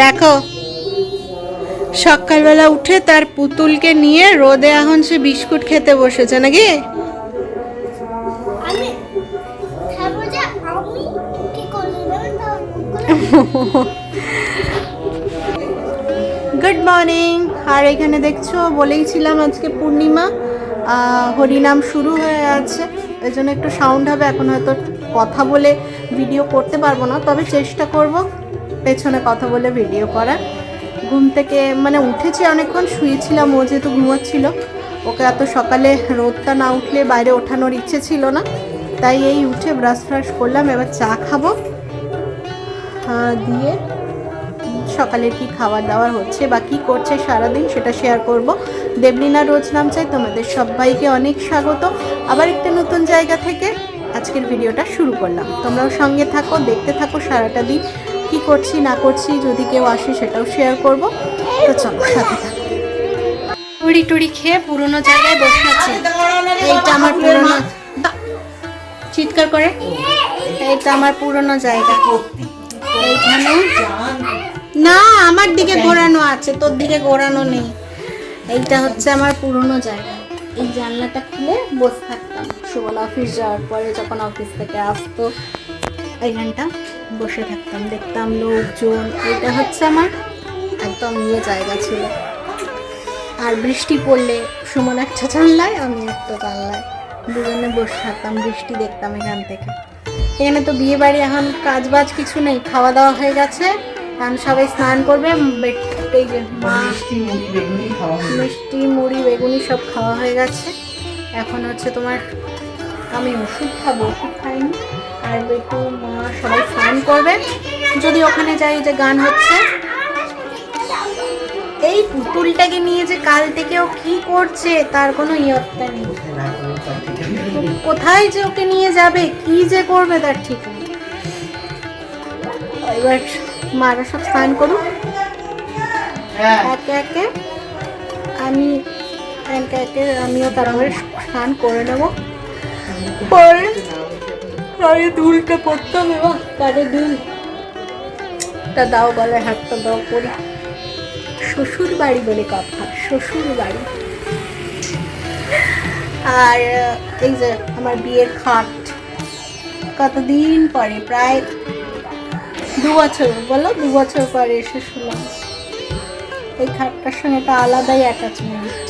দেখো। সকালবেলা উঠে তার পুতুলকে নিয়ে রোদে এখন সে বিস্কুট খেতে বসেছে নাকি? গুড মর্নিং আর এখানে দেখছ বলেইছিলাম আজকে পূর্ণিমা। হরিনাম শুরু হয়ে আছে। এই জন্য একটু সাউন্ড হবে এখন হয়তো কথা বলে ভিডিও করতে পারব না তবে চেষ্টা করব। পেছনে কথা বলে ভিডিও করা ঘুম থেকে মানে উঠেছি অনেকক্ষণ, শুয়েছিলাম, ও যেহেতু ঘুমোচ্ছিল। ওকে এত সকালে রোদটা না উঠলে বাইরে ওঠানোর ইচ্ছে ছিল না। তাই এই উঠে ব্রাশ ফ্রাশ করলাম, এবার চা খাব। দিয়ে সকালের কি খাবার দাবার হচ্ছে বা কী করছে সারাদিন সেটা শেয়ার করব। দেবলিনা রোজ নাম চাই, তোমাদের সবাইকে অনেক স্বাগত। আবার একটা নতুন জায়গা থেকে আজকের ভিডিওটা শুরু করলাম। তোমরাও সঙ্গে থাকো, দেখতে থাকো সারাটা দিন। কি করছি না করছি যদি কেউ আসে সেটাও শেয়ার করব। তো চলো সাথে থাকো। টুড়ি টুড়ি খেয়ে পুরোনো জায়গায় বসে আছি এইটা আমার পুরোনো চিৎকার করে। এইটা আমার পুরোনো জায়গা। এইখানে না আমার দিকে ঘোরানো আছে তোর দিকে ঘোরানো নেই। এইটা হচ্ছে আমার পুরনো জায়গা। এই জানলাটা খুলে বসে থাকতাম। সুবল অফিস যাওয়ার পরে যখন অফিস থেকে আসতো এই এইখানটা। বসে থাকতাম দেখতাম লোকজন এটা হচ্ছে আমার একদম ইয়ে জায়গা ছিল। আর বৃষ্টি পড়লে সুমন একটা জানলায় আমি একটা জানলায়। দুজনে বসে থাকতাম বৃষ্টি দেখতাম এখান থেকে। এখানে তো বিয়ে বাড়ি এখন কাজ বাজ কিছু নেই খাওয়া দাওয়া হয়ে গেছে। এখন সবাই স্নান করবে মিষ্টি মুড়ি বেগুনি সব খাওয়া হয়ে গেছে। এখন হচ্ছে তোমার আমি ওষুধ খাব ওষুধ খাইনি। আর বেটু মা সবাই স্নান করবে। যদি ওখানে যাই যে গান হচ্ছে। এই পুতুলটাকে নিয়ে যে কাল থেকে ও কি করছে তার কোনো ইয়ত্তা নেই। কোথায় যে ওকে নিয়ে যাবে কি যে করবে তার ঠিক নেই। এবার মারা সব স্নান করুক। একে একে আমি একে একে আমিও তারপরে স্নান করে নেব। পরে আরে দুলটা পড়তাম এবার। তারে দুল? তা দাও গলায় হাতটা দাও করি শ্বশুর বাড়ি বলে কথা শ্বশুর বাড়ি আর এই যে আমার বিয়ের খাট কতদিন পরে? প্রায় দু বছর বলো? দু বছর পরে এসে শুনলাম। এই খাটটার সঙ্গে একটা আলাদাই অ্যাটাচমেন্ট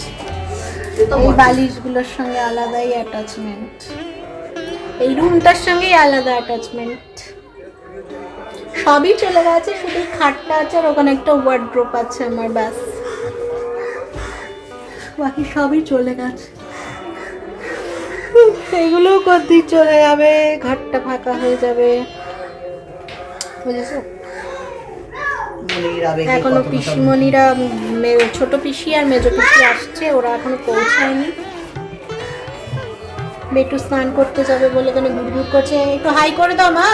এই বালিশগুলোর সঙ্গে আলাদাই অ্যাটাচমেন্ট এই রুমটার সঙ্গেই আলাদা অ্যাটাচমেন্ট সবই চলে গেছে শুধু খাটটা আছে আর ওখানে একটা ওয়ার্ড্রোপ আছে আমার ব্যাস। বাকি সবই চলে গেছে। এগুলোও কতদিন চলে যাবে? ঘরটা ফাঁকা হয়ে যাবে। বুঝেছ? এখনও পিসিমণিরা ছোট পিসি আর মেজো পিসি আসছে ওরা এখনও পৌঁছায়নি। বেটু স্নান করতে যাবে বলে কেন গুড়গুড় করছে? একটু হাই করে দাও মা।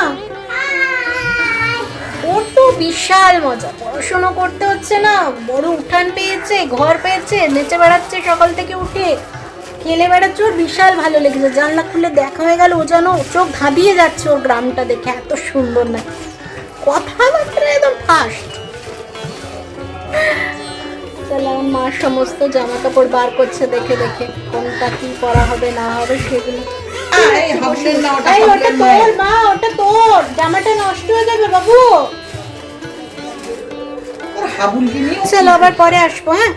ওর তো বিশাল মজা। পড়াশুনো করতে হচ্ছে না বড় উঠান পেয়েছে ঘর পেয়েছে নেচে বেড়াচ্ছে সকাল থেকে উঠে। খেলে বেড়াচ্ছে ওর বিশাল ভালো লেগেছে। জানলা খুলে দেখা হয়ে গেল ও যেন চোখ ধাঁধিয়ে যাচ্ছে ওর গ্রামটা দেখে। এত সুন্দর না। কথাবার্তা একদম ফাস্ট আমার মা সমস্ত জামা কাপড় বার করছে দেখে দেখে কোনটা কি পরা হবে না হবে সেগুলো। ওটা তোর মা ওটা তোর। জামাটা নষ্ট হয়ে যাবে বাবু। চলো আবার পরে আসব হ্যাঁ?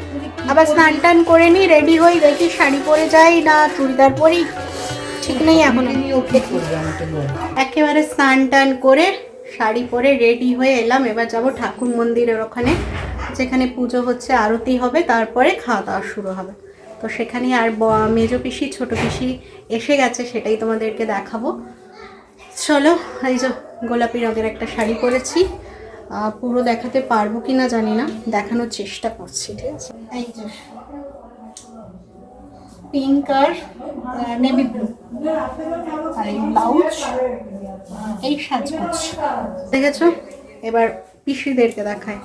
আবার স্নান টান করে নি রেডি হই দেখি শাড়ি পরে যাই না চুড়িদার পরি। ঠিক নেই এখনও। একেবারে স্নান টান করে শাড়ি পরে রেডি হয়ে এলাম এবার যাব ঠাকুর মন্দিরের ওখানে। যেখানে পুজো হচ্ছে, আরতি হবে, তারপরে খাওয়া দাওয়া শুরু হবে। তো সেখানে আর মেজো পিসি, ছোট পিসি এসে গেছে, সেটাই তোমাদেরকে দেখাবো। চলো, এই যে গোলাপি রঙের একটা শাড়ি পরেছি। পুরো দেখাতে পারব কি না জানি না, দেখানোর চেষ্টা করছি, ঠিক আছে? এই যে পিঙ্ক আর নেভি ব্লু আর এই ব্লাউজ এই সাজগোজ দেখেছ? এবার পিসিদেরকে দেখায়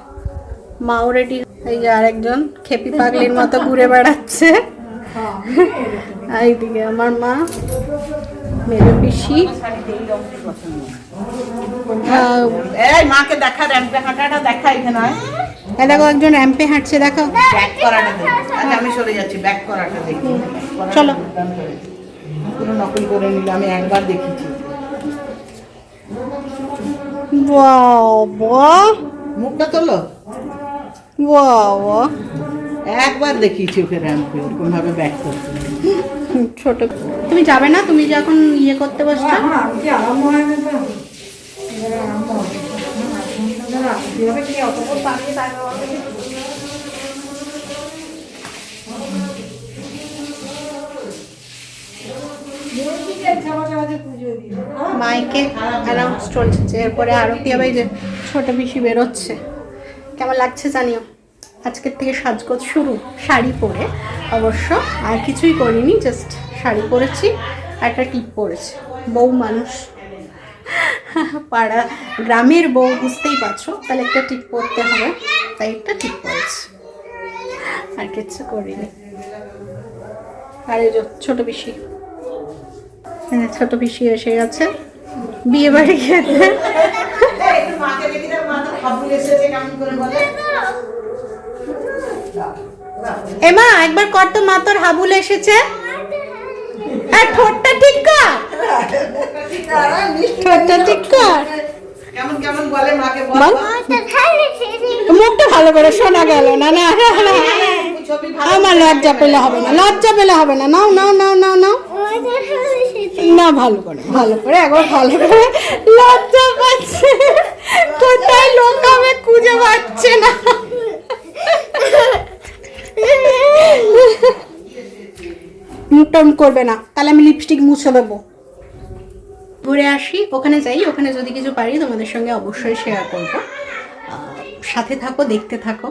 মাও রেডি এই যে আরেকজন খেপি পাগলির মতো ঘুরে বেড়াচ্ছে। এইদিকে আমার মা মেজো পিসি। মাকে দেখা র্যাম্পে হাঁটাটা দেখা এখানে। দেখো একজন র্যাম্পে হাঁটছে দেখো। ব্যাক করাটা দেখি। আচ্ছা আমি সরে যাচ্ছি ব্যাক করাটা দেখি। চলো। পুরো নকল করে নিলে আমি একবার দেখেছি। বাবা। মুখটা তোলো। বাবা একবার দেখিয়েছি ওকে র্যাম্পে ওরকম ভাবে ব্যাক করতে ছোট। তুমি যাবে না? তুমি যখন ইয়ে করতে বসছো? এখন এখন মাইকে অ্যানাউন্স চলছে এরপরে আরতি হবে যে ছোট পিসি বেরোচ্ছে। কেমন লাগছে জানিও? আজকের থেকে সাজগোজ শুরু, শাড়ি পরে। অবশ্য আর কিছুই করিনি জাস্ট শাড়ি পরেছি আর একটা টিপ পরেছি। বউ মানুষ। পাড়া, গ্রামের বউ, বুঝতেই পারছ? তাহলে একটা টিপ পরতে হবে, তাই একটা টিপ পরেছি। আর কিছু করিনি। আর এই ছোট হ্যাঁ ছোট পিসি এসে গেছে। বিয়ে বাড়ি খেতে মাকে দেখি না মা তো খাবু এসেছে কেমন করে বলে এমা একবার কর তো মা তোর হাবুল এসেছে। আর ঠোঁটটা ঠিক কর। ঠোঁটটা ঠিক কর। মুখটা ভালো করে শোনা গেল। না না আমার লজ্জা পেলে হবে না লজ্জা পেলে হবে না। নাও নাও নাও নাও নাও। না ভালো করে ভালো করে একবার ভালো করে। লজ্জা পাচ্ছে। কোথায় লোক হবে খুঁজে পাচ্ছে না। মুখটম করবে না। তাহলে আমি লিপস্টিক মুছে দেবো। ঘুরে আসি, ওখানে যাই, ওখানে যদি কিছু পারি তোমাদের সঙ্গে অবশ্যই শেয়ার করব। সাথে থাকো, দেখতে থাকো।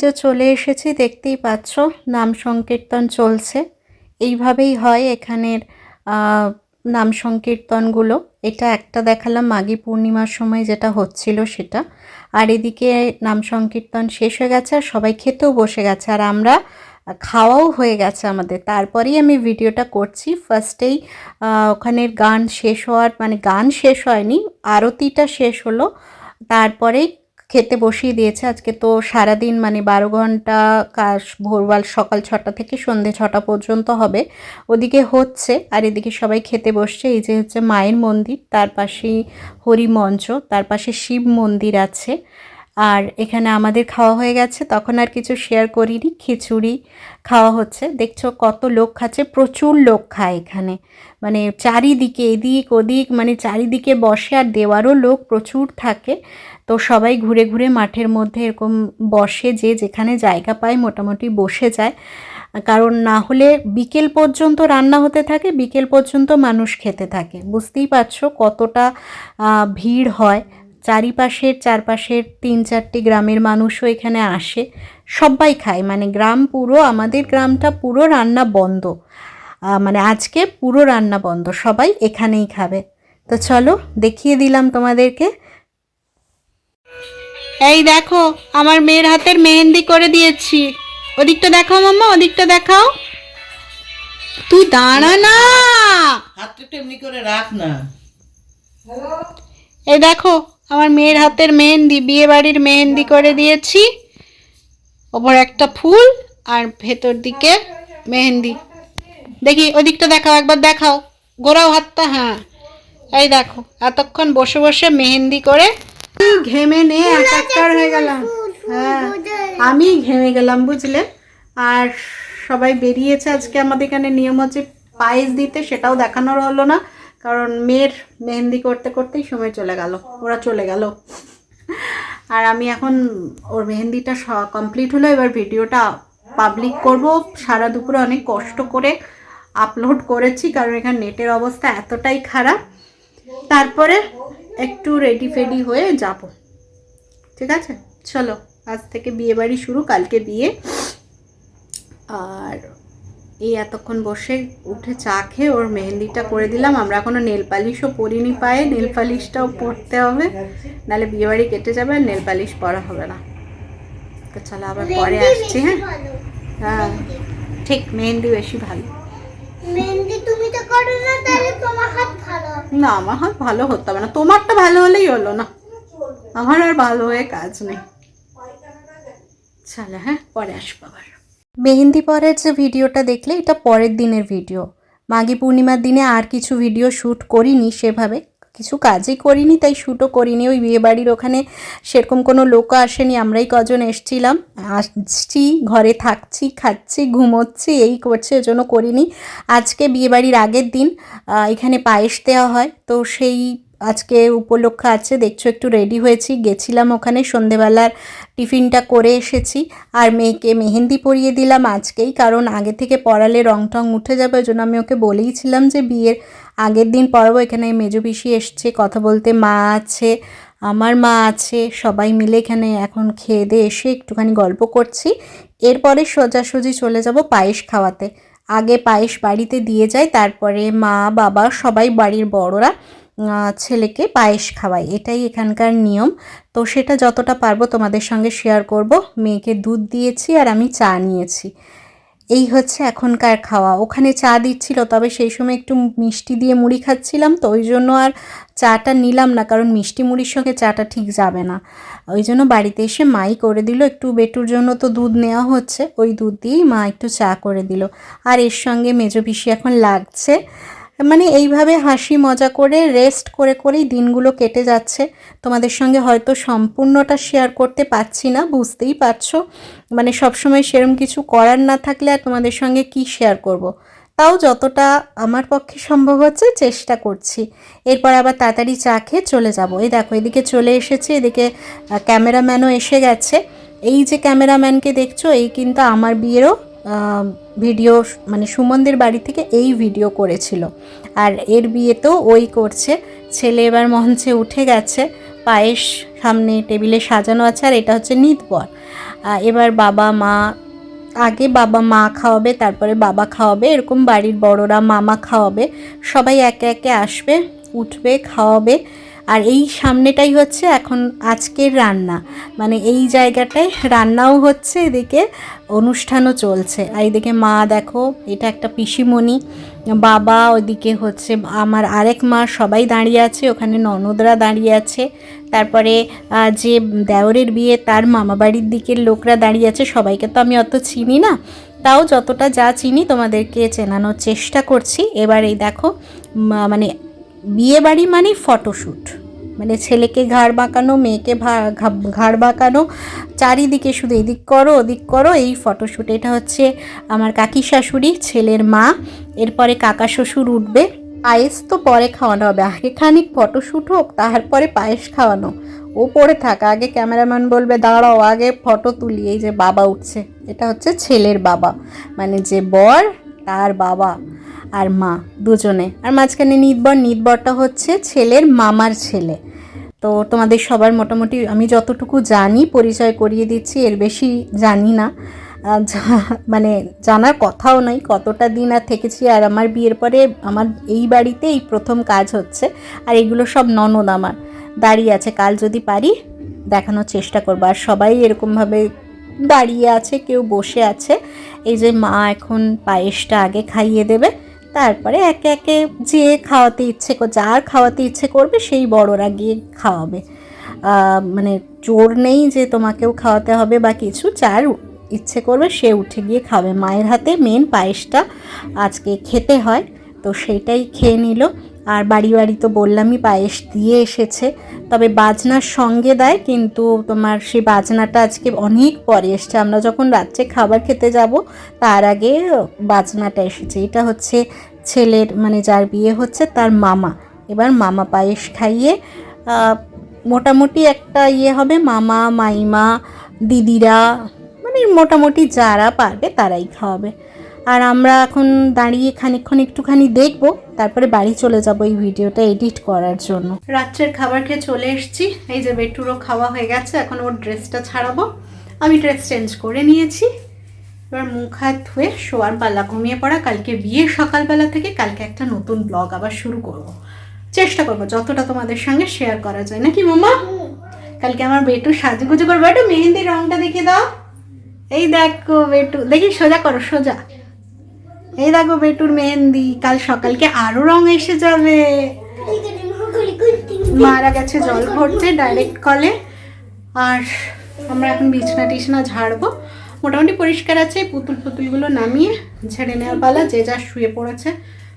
যে চলে এসেছি, দেখতেই পাচ্ছ, নাম সংকীর্তন চলছে। এইভাবেই হয় এখানের নাম সংকীর্তনগুলো। এটা একটা দেখালাম মাঘী পূর্ণিমার সময় যেটা হচ্ছিল সেটা। আর এদিকে নাম সংকীর্তন শেষ হয়ে গেছে আর সবাই খেতেও বসে গেছে। আর আমরা খাওয়াও হয়ে গেছে আমাদের। তারপরেই আমি ভিডিওটা করছি। ফার্স্টেই ওখানের গান শেষ হওয়ার মানে গান শেষ হয়নি, আরতিটা শেষ হলো। তারপরেই খেতে বসিয়ে দিয়েছে। আজকে তো সারাদিন মানে বারো ঘণ্টা কাজ, ভোরবাল সকাল ছটা থেকে সন্ধে ছটা পর্যন্ত হবে। ওদিকে হচ্ছে, আর এদিকে সবাই খেতে বসছে। এই যে হচ্ছে মায়ের মন্দির, তার পাশেই হরি মঞ্চ, তার পাশে শিব মন্দির আছে। আর এখানে আমাদের খাওয়া হয়ে গেছে, তখন আর কিছু শেয়ার করিনি, খিচুড়ি খাওয়া হচ্ছে। দেখছ কত লোক খাচ্ছে, প্রচুর লোক খায় এখানে। মানে চারিদিকে এদিক ওদিক মানে চারিদিকে বসে আর দেওয়ারও লোক প্রচুর থাকে। তো সবাই ঘুরে ঘুরে মাঠের মধ্যে এরকম বসে যে যেখানে জায়গা পায় মোটামুটি বসে যায়। কারণ না হলে বিকেল পর্যন্ত রান্না হতে থাকে, বিকেল পর্যন্ত মানুষ খেতে থাকে। বুঝতেই পারছ কতটা ভিড় হয়। চারিপাশের, চারপাশের তিন চারটি গ্রামের মানুষও এখানে আসে। সবাই খায়। মানে গ্রাম পুরো, আমাদের গ্রামটা পুরো রান্না বন্ধ। মানে আজকে পুরো রান্না বন্ধ। সবাই এখানেই খাবে। তো চলো দেখিয়ে দিলাম তোমাদেরকে। এই দেখো আমার মেয়ের হাতের মেহেন্দি করে দিয়েছি। ওদিকটা দেখাও মাম্মা ওদিকটা দেখাও। তুই দাঁড়া না। হাতটা এমনি করে রাখ না। এই দেখো আমার মেয়ের হাতের মেহেন্দি বিয়ে বাড়ির মেহেন্দি করে দিয়েছি। ওপর একটা ফুল আর ভেতর দিকে মেহেন্দি। দেখি ওদিকটা দেখাও একবার দেখাও। গোড়াও হাতটা হ্যাঁ। এই দেখো এতক্ষণ বসে বসে মেহেন্দি করে ঘেমে নে একাকার হয়ে গেলাম। হ্যাঁ আমি ঘেমে গেলাম বুঝলে? আর সবাই বেরিয়েছে আজকে আমাদের এখানে। নিয়ম হচ্ছে পায়েস দিতে সেটাও দেখানোর হলো না। কারণ মেয়ের মেহেন্দি করতে করতেই সময় চলে গেল। ওরা চলে গেল। আর আমি এখন ওর মেহেন্দিটা কমপ্লিট হলো। এবার ভিডিওটা পাবলিক করব। সারা দুপুরে অনেক কষ্ট করে আপলোড করেছি কারণ এখানে নেটের অবস্থা এতটাই খারাপ। তারপরে একটু রেডি ফেডি হয়ে যাব। ঠিক আছে? চলো আজ থেকে বিয়ে বাড়ি শুরু কালকে বিয়ে। আর এই এতক্ষণ বসে উঠে চা খেয়ে ওর মেহেন্দিটা করে দিলাম। আমরা এখনও নেল পালিশও পরিনি পায়ে। নেল পালিশটাও পরতে হবে। নাহলে বিয়ে বাড়ি কেটে যাবে আর নেল পালিশ পরা হবে না। তো চলো আবার পরে আসছি হ্যাঁ? হ্যাঁ। ঠিক মেহেন্দি বেশি ভালো। মেহেন্দি তুমি তো করো না তাহলে তোমার হাত ভালো হবে। না, আমার হাত ভালো হতে হবে না। তোমারটা ভালো হলেই হলো না। আমার আর ভালো হয়ে কাজ নেই। চলো হ্যাঁ পরে আসব আবার। মেহেন্দি পরের যে ভিডিওটা দেখলে, এটা পরের দিনের ভিডিও। মাঘী পূর্ণিমার দিনে আর কিছু ভিডিও শ্যুট করিনি সেভাবে। কিছু কাজই করিনি, তাই শ্যুটও করিনি। ওই বিয়েবাড়ির ওখানে সেরকম কোনো লোকও আসেনি, আমরাই কজন এসছিলাম। আসছি, ঘরে থাকছি, খাচ্ছি, ঘুমোচ্ছি, এই করছি জন্য করিনি। আজকে বিয়েবাড়ির আগের দিন এখানে পায়েস দেওয়া হয়, তো সেই আজকে উপলক্ষ আছে, দেখছ, একটু রেডি হয়েছি। গেছিলাম ওখানে, সন্ধেবেলার টিফিনটা করে এসেছি। আর মেয়েকে মেহেন্দি পরিয়ে দিলাম আজকেই, কারণ আগে থেকে পরালে রং টং উঠে যাবে, ওই জন্য আমি ওকে বলেইছিলাম যে বিয়ের আগের দিন পরাবো এখানে মেজো পিসি এসছে, কথা বলতে মা আছে, আমার মা আছে, সবাই মিলে এখানে এখন খেয়ে দিয়ে এসে একটুখানি গল্প করছি। এরপরে সোজাসুজি চলে যাব পায়েস খাওয়াতে। আগে পায়েস বাড়িতে দিয়ে যায়, তারপরে মা, বাবা, সবাই বাড়ির বড়রা ছেলেকে পায়েস খাওয়ায় এটাই এখানকার নিয়ম। তো সেটা যতটা পারব তোমাদের সঙ্গে শেয়ার করব। মেয়েকে দুধ দিয়েছি আর আমি চা নিয়েছি। এই হচ্ছে এখনকার খাওয়া। ওখানে চা দিচ্ছিল, তবে সেই সময় একটু মিষ্টি দিয়ে মুড়ি খাচ্ছিলাম, তো ওই জন্য আর চাটা নিলাম না, কারণ মিষ্টি মুড়ির সঙ্গে চাটা ঠিক যাবে না। ওই জন্য বাড়িতে এসে মাই করে দিল, একটু বেটুর জন্য তো দুধ নেওয়া হচ্ছে, ওই দুধ দিয়েই মা একটু চা করে দিল। আর এর সঙ্গে মেজো পিসি এখন লাগছে। মানে এইভাবে হাসি মজা করে রেস্ট করে, করেই দিনগুলো কেটে যাচ্ছে। তোমাদের সঙ্গে হয়তো সম্পূর্ণটা শেয়ার করতে পারছি না, বুঝতেই পারছ। মানে সবসময় সেরম কিছু করার না থাকলে আর তোমাদের সঙ্গে কি শেয়ার করব। তাও যতটা আমার পক্ষে সম্ভব হচ্ছে চেষ্টা করছি। এরপর আবার তাড়াতাড়ি চা খেয়ে চলে যাব। এই দেখো, এদিকে চলে এসেছে, এদিকে ক্যামেরাম্যানও এসে গেছে। এই যে ক্যামেরাম্যানকে দেখছ, এই কিন্তু আমার বিয়েরও ভিডিও মানে সুমনদের বাড়ি থেকে এই ভিডিও করেছিল। আর এর বিয়েতেও ওই করছে। ছেলে এবার মঞ্চে উঠে গেছে, পায়েস সামনে টেবিলে সাজানো আছে, আর এটা হচ্ছে নিতবর। এবার বাবা মা, আগে বাবা মা খাওয়াবে, তারপরে বাবা খাওয়াবে, এরকম বাড়ির বড়রা মামা খাওয়াবে। সবাই একে একে আসবে, উঠবে, খাওয়াবে। আর এই সামনেটাই হচ্ছে এখন আজকের রান্না। মানে এই জায়গাটায় রান্নাও হচ্ছে, এদিকে অনুষ্ঠানও চলছে। আর এদিকে মা দেখো, এটা একটা পিসিমণি। বাবা ওদিকে হচ্ছে, আমার আরেক মা সবাই দাঁড়িয়ে আছে, ওখানে ননদরা দাঁড়িয়ে আছে। তারপরে যে দেওরের বিয়ে, তার মামাবাড়ির দিকের লোকরা দাঁড়িয়ে আছে। সবাইকে তো আমি অত চিনি না। তাও যতটা যা চিনি তোমাদেরকে চেনানোর চেষ্টা করছি। এবার এই দেখো মানে বিয়ে বাড়ি মানে ফটোশ্যুট। মানে ছেলেকে ঘাড় বাঁকানো, মেয়েকে ঘাড় বাঁকানো, চারিদিকে শুধু এদিক করো, ওদিক করো, এই ফটোশ্যুট। এটা হচ্ছে আমার কাকি শাশুড়ি, ছেলের মা, এরপরে কাকা শ্বশুর উঠবে। পায়েস তো পরে খাওয়ানো হবে। আগে খানিক ফটোশ্যুট হোক, তারপরে পায়েস খাওয়ানো। ও পড়ে থাকা, আগে ক্যামেরাম্যান বলবে, দাঁড়াও, আগে ফটো তুলি। এই যে বাবা উঠছে। এটা হচ্ছে ছেলের বাবা। মানে যে বর তার বাবা আর মা দুজনে। আর মাঝখানে নিতবর নিতবরটা হচ্ছে ছেলের মামার ছেলে। তো তোমাদের সবার মোটামুটি আমি যতটুকু জানি, পরিচয় করিয়ে দিচ্ছি, এর বেশি জানি না। মানে জানার কথাও নাই, কতটা দিন আর থেকেছি। আর আমার বিয়ের পরে আমার এই বাড়িতে এই প্রথম কাজ হচ্ছে, আর এগুলো সব ননদ আমার। দাঁড়িয়ে আছে, কাল যদি পারি দেখানোর চেষ্টা করব। আর সবাই এরকমভাবে দাঁড়িয়ে আছে, কেউ বসে আছে। এই যে মা এখন পায়েসটা আগে খাইয়ে দেবে, তারপরে একে একে যে খাওয়াতে ইচ্ছে যার খাওয়াতে ইচ্ছে করবে, সেই বড়রা গিয়ে খাওয়াবে। মানে জোর নেই যে তোমাকেও খাওয়াতে হবে বা কিছু, যার ইচ্ছে করবে সে উঠে গিয়ে খাবে। মায়ের হাতে মেন পায়েসটা আজকে খেতে হয়, তো সেইটাই খেয়ে নিল। আর বাড়ি বাড়ি তো বললামই পায়েস দিয়ে এসেছে। তবে বাজনার সঙ্গে দেয়, কিন্তু তোমার সেই বাজনাটা আজকে অনেক পরে এসছে। আমরা যখন রাত্রে খাবার খেতে যাব, তার আগে বাজনাটা এসেছে। এটা হচ্ছে ছেলের মানে যার বিয়ে হচ্ছে, তার মামা। এবার মামা পায়েস খাইয়ে মোটামুটি একটা ইয়ে হবে, মামা, মাইমা, দিদিরা মানে মোটামুটি যারা পারবে তারাই খাওয়াবে। আর আমরা এখন দাঁড়িয়ে খানিকক্ষণ একটুখানি দেখব, তারপরে বাড়ি চলে যাব এই ভিডিওটা এডিট করার জন্য। রাত্রের খাবার খেয়ে চলে এসেছি, এই যে বেটুরও খাওয়া হয়ে গেছে, এখন ওর ড্রেসটা ছাড়াবো। আমি ড্রেস চেঞ্জ করে নিয়েছি, এবার মুখ হাত ধুয়ে শোয়ার পাল্লা ঘুমিয়ে পড়া, কালকে বিয়ে সকালবেলা থেকে, কালকে একটা নতুন ব্লগ আবার শুরু করব। চেষ্টা করব যতটা তোমাদের সঙ্গে শেয়ার করা যায়। নাকি মামা কালকে আমার বেটু সাজুগুজু করব। একটু মেহেন্দির রংটা দেখে দাও। এই দেখো বেটু, দেখি সোজা করো, সোজা। এই দেখো বেটুর মেহেন্দি, কাল সকালকে আরও রং এসে যাবে। মারা গেছে জল ভরতে ডাইরেক্ট কলে আর আমরা এখন বিছনা টিছনা ঝাড়বো। মোটামুটি পরিষ্কার আছে, পুতুল পুতুলগুলো নামিয়ে ছেড়ে নেওয়ার পালা। যে যা শুয়ে পড়েছে,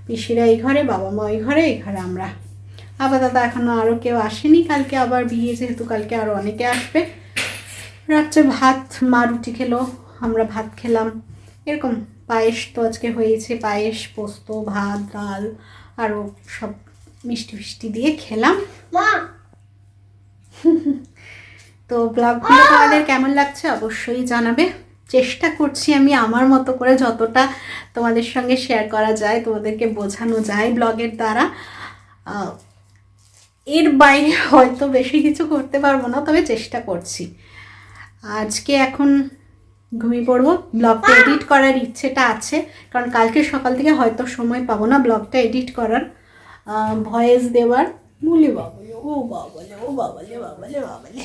পিসিরা এই ঘরে, বাবা মা ওই ঘরে, এই ঘরে আমরা। আপাতত এখনও আরও কেউ আসেনি, কালকে আবার বিয়ে, যেহেতু কালকে আরও অনেকে আসবে। রাত্রে ভাত, মা রুটি খেলো, আমরা ভাত খেলাম। এরকম। পায়েস তো আজকে হয়েছে পায়েস পোস্ত ভাত ডাল আরও সব মিষ্টি ফিষ্টি দিয়ে খেলাম। তো ব্লগগুলো তোমাদের কেমন লাগছে অবশ্যই জানাবে। চেষ্টা করছি আমি আমার মতো করে যতটা তোমাদের সঙ্গে শেয়ার করা যায় তোমাদেরকে বোঝানো যায় ব্লগের দ্বারা। এর বাইরে হয়তো বেশি কিছু করতে পারব না তবে চেষ্টা করছি। আজকে এখন ঘুমিয়ে পড়ব। ব্লগটা এডিট করার ইচ্ছেটা আছে কারণ কালকে সকাল থেকে হয়তো সময় পাবো না ব্লগটা এডিট করার। ভয়েস দেওয়ার বলি বাবলে ও বাবলে ও বাবলে বাবলে বাবলে।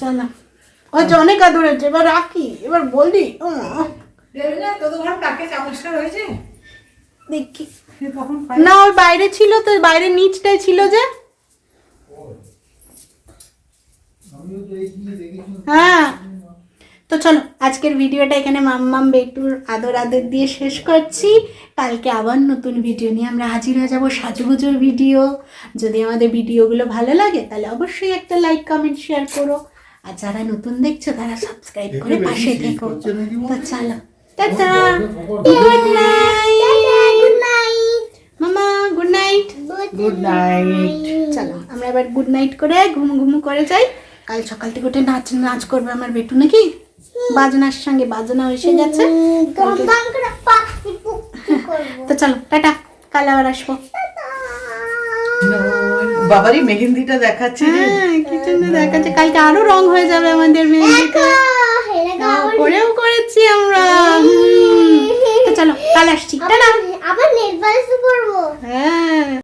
চলো। আচ্ছা অনেক আদর হচ্ছে এবার রাখি এবার বলি দেখি। না ওই বাইরে ছিল তো বাইরে নিচটাই ছিল যে। হ্যাঁ। তো চলো আজকের ভিডিওটা এখানে মাম্মাম বেটুর আদর আদর দিয়ে শেষ করছি। কালকে আবার নতুন ভিডিও নিয়ে আমরা হাজির হয়ে যাব সাজুগুজুর ভিডিও। যদি আমাদের ভিডিওগুলো ভালো লাগে তাহলে অবশ্যই একটা লাইক কমেন্ট শেয়ার করো। আর যারা নতুন দেখছ তারা সাবস্ক্রাইব করে পাশে থেকো। তো চলো টাটা! গুড নাইট চলো আমরা এবার গুড নাইট করে ঘুমু ঘুমু করে যাই। কাল সকাল থেকে উঠে নাচ নাচ করবে আমার বেটু নাকি? বাজনার সঙ্গে বাজনা এসে গেছে। তো চলো টাটা। কাল আবার আসব। বাবারই মেহেন্দিটা দেখাচ্ছে হ্যাঁ কি সুন্দর দেখাচ্ছে। কালকে আরও রং হয়ে যাবে আমাদের মেহেন্দিতে। হেরে হ্যাঁ, করেও করেছি আমরা। তো চলো কাল আসছি। টাটা। আবার নেল পালিশ করব হ্যাঁ।